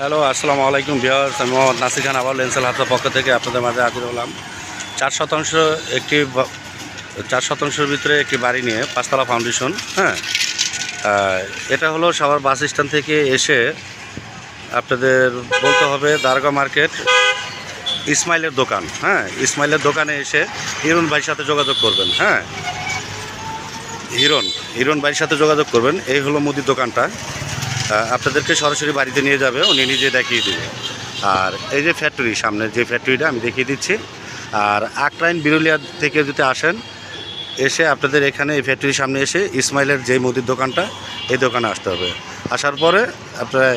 Hello, আসসালামু আলাইকুম বিহার আমি মোহাম্মদ নাসির খান, আবার লেন্সেল হাতের পক্ষ থেকে আপনাদের মাঝে হাজির হলাম। চার শতাংশ একটি চার শতাংশের ভিতরে একটি বাড়ি নিয়ে পাঁচতলা ফাউন্ডেশন হ্যাঁ? এটা হলো সাভার বাস স্ট্যান্ড থেকে এসে আপনাদের বলতে হবে দারগা মার্কেট ইসমাইলের দোকান হ্যাঁ? ইসমাইলের দোকানে এসে হিরণ ভাইয়ের সাথে যোগাযোগ করবেন হ্যাঁ? হিরণ হিরণ ভাইয়ের সাথে যোগাযোগ করবেন। এই হলো মুদির দোকানটা। আপনাদেরকে সরাসরি বাড়িতে নিয়ে যাবে, উনি নিজে দেখিয়ে দেবে। আর এই যে ফ্যাক্টরি সামনে যে ফ্যাক্টরিটা আমি দেখিয়ে দিচ্ছি। আর আকরাইন বিরুলিয়া থেকে যদি আসেন, এসে আপনাদের এখানে এই ফ্যাক্টরির সামনে এসে ইসমাইলের যে মুদির দোকানটা, এই দোকানে আসতে হবে। আসার পরে আপনারা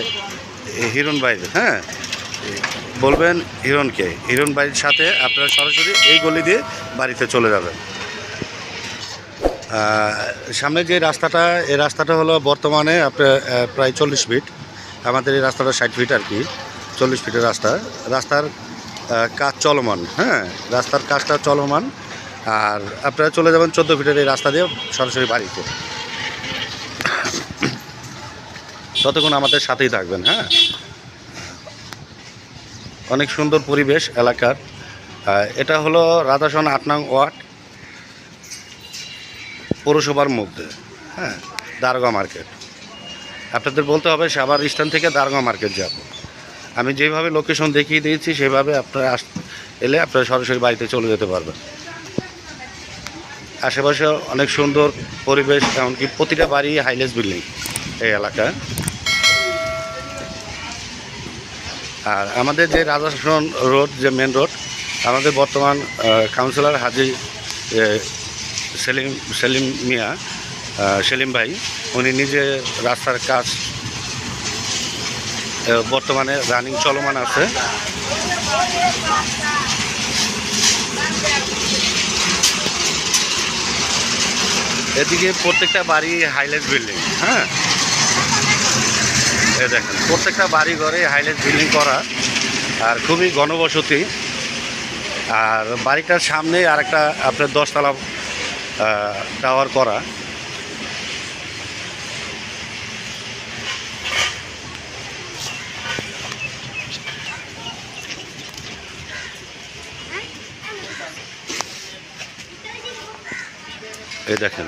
হিরণ ভাই হ্যাঁ বলবেন হিরণকে। হিরণ ভাইয়ের সাথে আপনারা সরাসরি এই গলি দিয়ে বাড়িতে চলে যাবেন। সামনে যে রাস্তাটা, এই রাস্তাটা হলো বর্তমানে আপনার প্রায় চল্লিশ ফিট। আমাদের এই রাস্তাটা ষাট ফিট আর কি, চল্লিশ ফিটের রাস্তা। রাস্তার কাজ চলমান হ্যাঁ? রাস্তার কাজটা চলমান। আর আপনারা চলে যাবেন চোদ্দ ফিটের এই রাস্তা দিয়ে সরাসরি বাড়িতে। ততক্ষণ আমাদের সাথেই থাকবেন হ্যাঁ? অনেক সুন্দর পরিবেশ এলাকার। এটা হলো রাধাসন আট নং ওয়ার্ড। পৌরসভার মধ্যে হ্যাঁ দারোগা মার্কেট। আপনাদের বলতে হবে, সাভার স্ট্যান্ড থেকে দারোগা মার্কেট যাব। আমি যেভাবে লোকেশন দেখিয়ে দিয়েছি, সেভাবে আপনারা আস, এলে আপনারা সরাসরি বাড়িতে চলে যেতে পারবেন। আশেপাশে অনেক সুন্দর পরিবেশ, এমনকি প্রতিটা বাড়ি হাইলেস বিল্ডিং এই এলাকায়। আর আমাদের যে রাজাসন রোড যে মেন রোড আমাদের বর্তমান কাউন্সিলর হাজি সেলিম সেলিম মিয়া সেলিম ভাই, উনি নিজে রাস্তার কাজ বর্তমানে রানিং চলমান আছে। এদিকে প্রত্যেকটা বাড়ি হাইলাইট বিল্ডিং হ্যাঁ? এ দেখেন, প্রত্যেকটা বাড়ি ঘরে হাইলাইট বিল্ডিং করা, আর খুবই ঘনবসতি। আর বাড়িটার সামনে আরেকটা আপনার দশতলা টাওয়ার করা। এই দেখেন।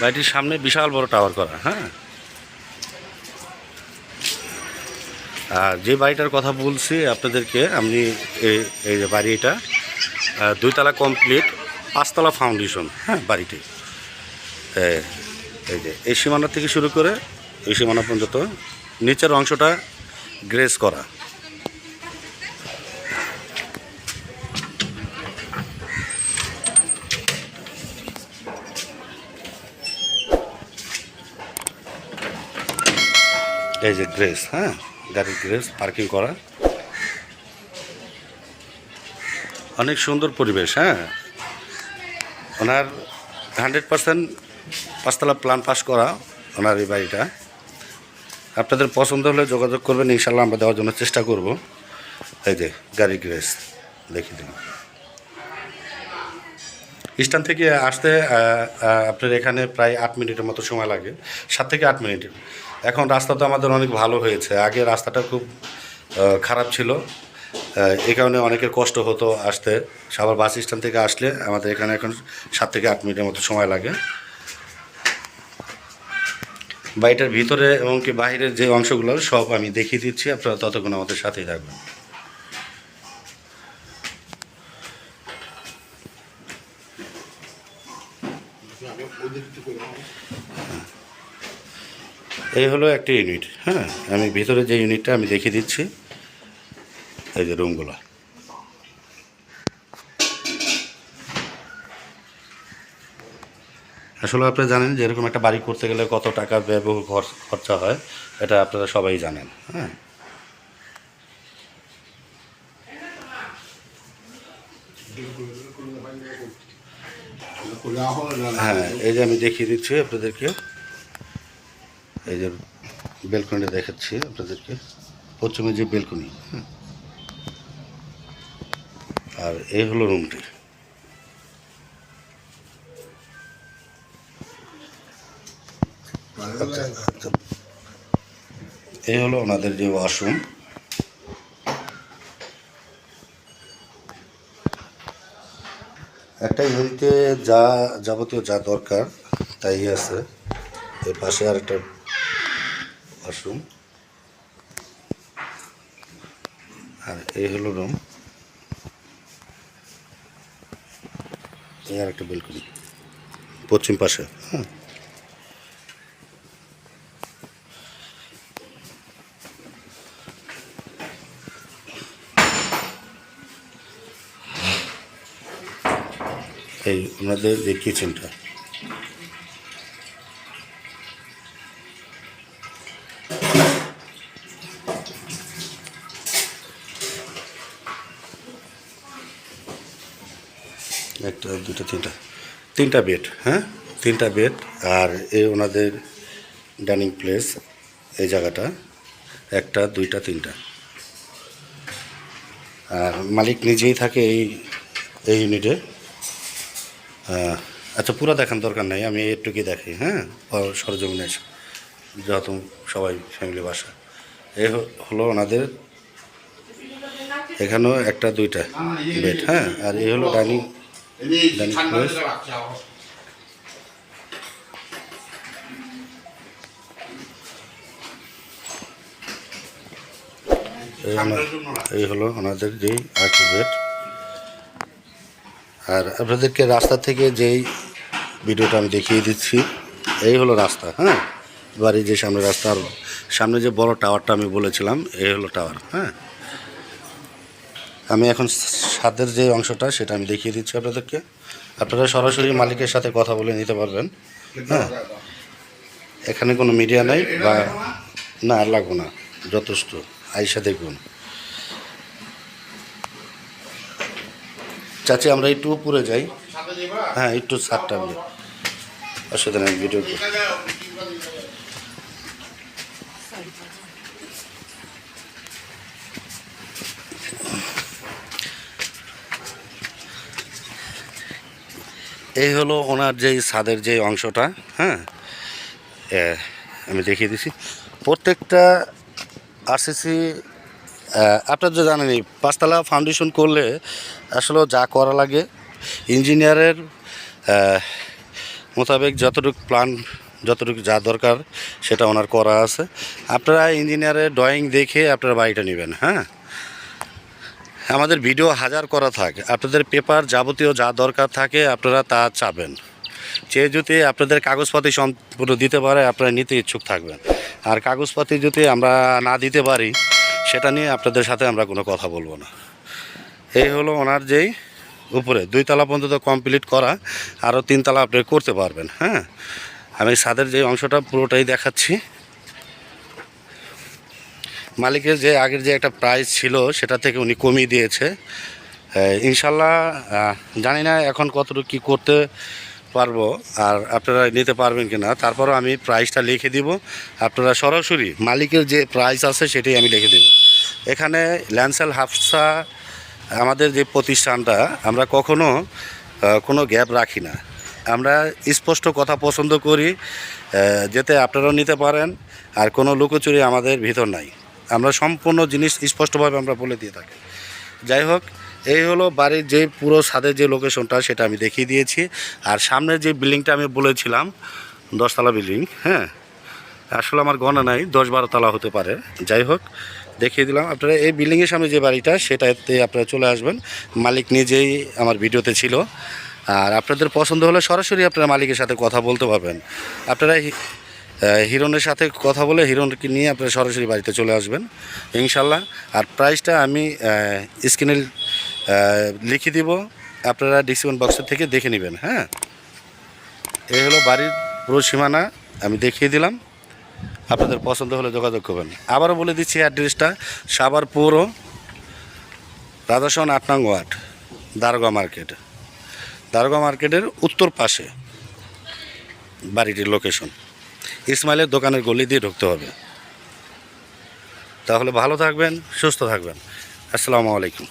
বাড়িটির সামনে বিশাল বড় টাওয়ার করা হ্যাঁ? আর যে বাড়িটার কথা বলছি আপনাদেরকে, আমি এই যে বাড়ি এটা দুইতলা কমপ্লিট পাঁচতলা ফাউন্ডেশন হ্যাঁ বাড়িটি। এই যে, এই সীমানা থেকে শুরু করে এই সীমানা পর্যন্ত নিচের অংশটা গ্রেস করা। এই যে গ্রেস হ্যাঁ। গাড়ির গ্রেস পার্কিং করা। অনেক সুন্দর পরিবেশ হ্যাঁ। ওনার হান্ড্রেড পার্সেন্ট পাঁচতলা প্ল্যান পাস করা, ওনার এই বাড়িটা। আপনাদের পছন্দ হলে যোগাযোগ করবেন ইনশাল্লাহ আমরা দেওয়ার জন্য চেষ্টা করব। এই যে গাড়ি গ্রেস দেখি দিন স্ট্যান্ড থেকে আসতে আপনার এখানে প্রায় আট মিনিটের মতো সময় লাগে। সাত থেকে আট মিনিট। এখন রাস্তা তো আমাদের অনেক ভালো হয়েছে। আগে রাস্তাটা খুব খারাপ ছিল। এই কারণে অনেকের কষ্ট হতো আসতে। সাভার বাস স্ট্যান্ড থেকে আসলে আমাদের এখানে এখন সাত থেকে আট মিনিটের মতো সময় লাগে। বাড়িটার ভিতরে এবং কি বাইরের যে অংশগুলো, সব আমি দেখিয়ে দিচ্ছি। আপনারা ততক্ষণ আমাদের সাথেই থাকবেন। এই হলো একটা ইউনিট হ্যাঁ? আমি ভিতরে যে ইউনিটটা আমি দেখিয়ে দিচ্ছি, এই যে রুমগুলো আসলে আপনারা জানেন যে এরকম একটা বাড়ি করতে গেলে কত টাকা ব্যয়বহুল খরচা হয়, এটা আপনারা সবাই জানেন হ্যাঁ? হ্যাঁ এই যে আমি দেখিয়ে দিচ্ছি আপনাদেরকে। এই যে বেলকনিটা দেখাচ্ছি আপনাদেরকে। প্রথমে যে বেলকনি আর এই হলো রুমটি। আচ্ছা, আচ্ছা। এই হলো ওনাদের যে ওয়াশরুম। একটা ইউনিটে যা যাবতীয় যা দরকার তাই আছে। এর পাশে আর একটা ওয়াশরুম আর এই হলো রুম। এই আর একটা বেলকনি পশ্চিম পাশে হ্যাঁ। এই ওনাদের যে কিচেনটা একটা দুটো তিনটা। তিনটা বেড হ্যাঁ? তিনটা বেড আর এই ওনাদের ডাইনিং প্লেস এই জায়গাটা। একটা, দুইটা, তিনটা। আর মালিক নিজেই থাকে এই এই ইউনিটে আচ্ছা পুরো দেখার দরকার নাই, আমি একটুকুই দেখি হ্যাঁ? সরজমিনে যত সবাই ফ্যামিলি বাসা। এ হলো ওনাদের এখানেও একটা, দুইটা বেড হ্যাঁ? আর এই হলো ডাইনিং Then close. এই হলো ওনাদের যেই আর্ট আর আপনাদেরকে রাস্তা থেকে যেই ভিডিওটা আমি দেখিয়ে দিচ্ছি এই হলো রাস্তা হ্যাঁ? বাড়ির যে সামনে রাস্তা আর সামনে যে বড় টাওয়ারটা আমি বলেছিলাম এই হলো টাওয়ার হ্যাঁ? আমি এখন ছাদের যে অংশটা সেটা আমি দেখিয়ে দিচ্ছি আপনাদেরকে। আপনারা সরাসরি মালিকের সাথে কথা বলে নিতে পারবেন। হ্যাঁ। এখানে কোনো মিডিয়া নাই বা না, আর লাগবো না। যথেষ্ট। আইসা দেখুন। চাচি, আমরা একটু উপরে যাই। হ্যাঁ একটু সাতটা অসুবিধা নেই ভিডিও এই হলো ওনার যে ছাদের যে অংশটা হ্যাঁ? আমি দেখিয়ে দিছি। প্রত্যেকটা আরসিসি আপনার তো জানেনই পাঁচতলা ফাউন্ডেশন করলে আসলে যা করা লাগে, ইঞ্জিনিয়ারের মোতাবেক যতটুকু প্ল্যান যতটুকু যা দরকার সেটা ওনার করা আছে। আপনারা ইঞ্জিনিয়ারের ড্রয়িং দেখে আপনারা বাড়িটা নেবেন হ্যাঁ? আমাদের ভিডিও হাজার করা থাকে, আপনাদের পেপার যাবতীয় যা দরকার থাকে আপনারা তা চাবেন। চেয়ে যদি আপনাদের কাগজপাতি সম্পূর্ণ দিতে পারে, আপনারা নিতে ইচ্ছুক থাকবেন। আর কাগজপাতি যদি আমরা না দিতে পারি, সেটা নিয়ে আপনাদের সাথে আমরা কোনো কথা বলব না। এই হলো ওনার যেই উপরে, দুই তলা পর্যন্ত কমপ্লিট করা, আরও তিনতলা আপনি করতে পারবেন হ্যাঁ? আমি ছাদের যে অংশটা পুরোটাই দেখাচ্ছি। মালিকের যে আগের যে একটা প্রাইস ছিল, সেটা থেকে উনি কমিয়ে দিয়েছে। ইনশাল্লাহ জানি না এখন কতটুকু কী করতে পারব, আর আপনারা নিতে পারবেন কি না। তারপরও আমি প্রাইসটা লিখে দিব। আপনারা সরাসরি মালিকের যে প্রাইস আছে, সেটাই আমি লিখে দেব। এখানে ল্যান্সেল হাফসা আমাদের যে প্রতিষ্ঠানটা, আমরা কখনো কোনো গ্যাপ রাখি না। আমরা স্পষ্ট কথা পছন্দ করি যেতে আপনারাও নিতে পারেন, আর কোনো লুকোচুরি আমাদের ভিতর নাই। আমরা সম্পূর্ণ জিনিস স্পষ্টভাবে আমরা বলে দিয়ে থাকি। যাই হোক, এই হলো বাড়ির যে পুরো ছাদের যে লোকেশনটা সেটা আমি দেখিয়ে দিয়েছি। আর সামনে যে বিল্ডিংটা আমি বলেছিলাম, দশতলা বিল্ডিং হ্যাঁ? আসলে আমার গণনা নাই দশ বারো তলা হতে পারে। যাই হোক, দেখিয়ে দিলাম। আপনারা এই বিল্ডিংয়ের সামনে যে বাড়িটা, সেটাতে আপনারা চলে আসবেন। মালিক নিজেই আমার ভিডিওতে ছিল। আর আপনাদের পছন্দ হলে সরাসরি আপনারা মালিকের সাথে কথা বলতে পারবেন। আপনারা হি- আহ, হিরণের সাথে কথা বলে হিরণকে নিয়ে আপনারা সরাসরি বাড়িতে চলে আসবেন ইনশাল্লাহ। আর প্রাইসটা আমি স্ক্রিনে লিখে দিব আপনারা ডিসকাউন্ট বক্সের থেকে দেখে নেবেন হ্যাঁ? এই হলো বাড়ির পুরো সীমানা আমি দেখিয়ে দিলাম। আপনাদের পছন্দ হলে যোগাযোগ করবেন। আবারও বলে দিচ্ছি অ্যাড্রেসটা সাবার পৌর রাধাসন আট নং ওয়ার্ড দারোগা মার্কেট। দারোগা মার্কেটের উত্তর পাশে বাড়িটির লোকেশন ইসমাইলের দোকানের গলি দিয়ে ঢুকতে হবে। তাহলে ভালো থাকবেন সুস্থ থাকবেন। আসসালামু আলাইকুম।